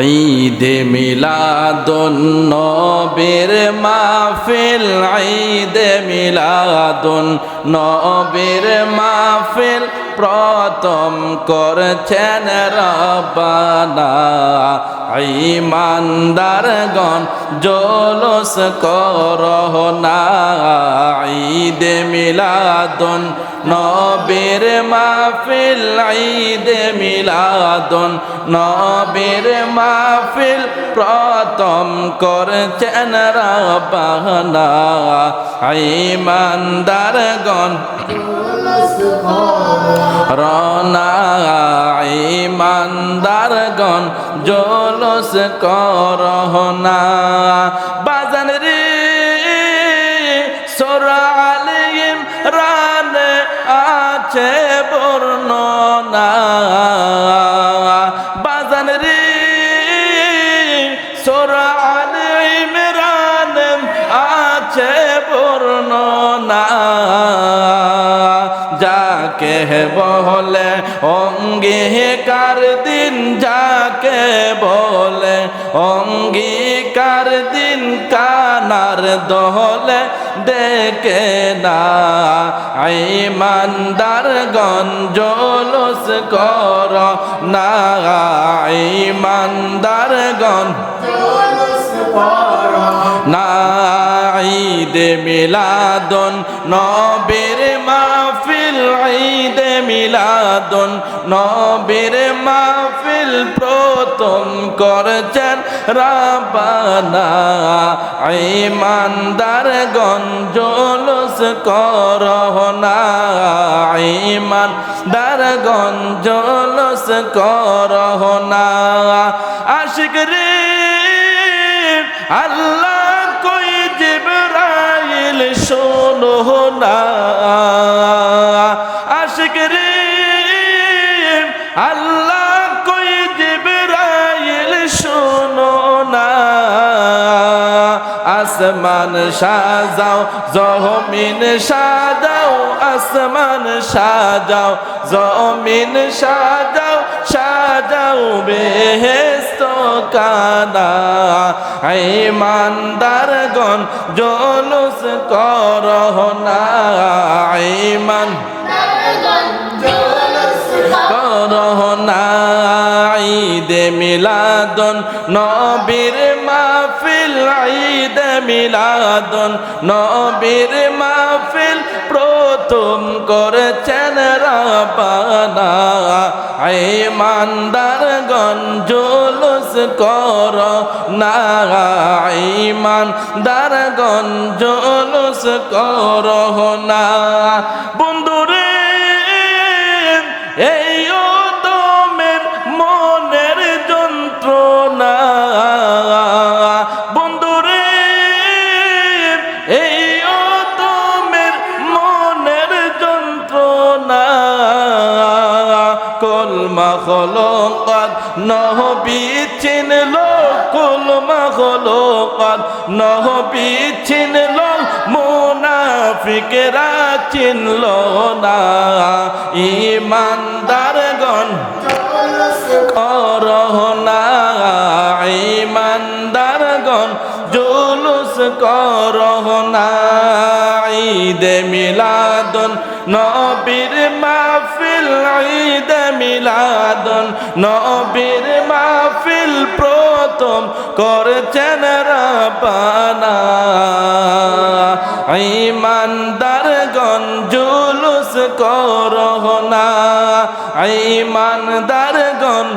ঈদে মিলাদুন নবীর মাহফিল ঈদে নবীর মাহফিল প্রথম করছেন রব্বানা। ঈমানদারগণ জোলস করহনা ঈদে মিলাদুন। নবীর মাহফিল ঈদে মিলাদুন। নবীর মাহফিল প্রথম করছেন রব্বানা। ঈমানদারগণ রনা ইমানদারগণ জলস করহনা বাজান রে, সোরা আলিম রান আছে বর্ণনা। বাজান রে, সোরা আলিম রান আছে বর্ণনা। যাকে বলে, অঙ্গীকার দিন যাকে বলে, অঙ্গীকার দিন কানার দহলে দেখে না। ইমানদার গঞ্জলস কর না। ইমানদার গঞ্জ না। ঈদে মিলাদন নবীর মাহফিল, ঈদে মিলাদন নবীর মাহফিল প্রথম করছেন রাবানা ইমানদার গঞ্জলস করহনা ইমানদার গঞ্জলস করহনা আশিক রে আল্লাহ কই জিবরাইল শোনো না। আসমান সাজাও জমিন সাজাও আসমান সাজাও জমিন সাজাও সাজাও বেহেস্ত কানা। ইমানদারগণ জলুস করহনা ইমান করহনা ঈদে মিলাদন নবীর মাহফিল, ঈদে মিলাদন। নবীর মাহফিল প্রথম করেছেন রাবানা ইমানদারগণ জুলুস কর না। ইমানদারগণ জুলুস কর না। বন্ধুরে কলমা খলকাত নহবি চিনল কলমা খলকাত নহবি চিনল মুনাফিকেরা চিনল না। ইমানদারগণ করহনা ইমানদারগণ জুলুস করহনা ঈদে মিলাদন, নবীর মাহফিল ঈদে মিলাদন, নবীর মাহফিল প্রথম করছেন রাবানা ইমানদারগণ জুলুস করহনা। ইমানদারগণ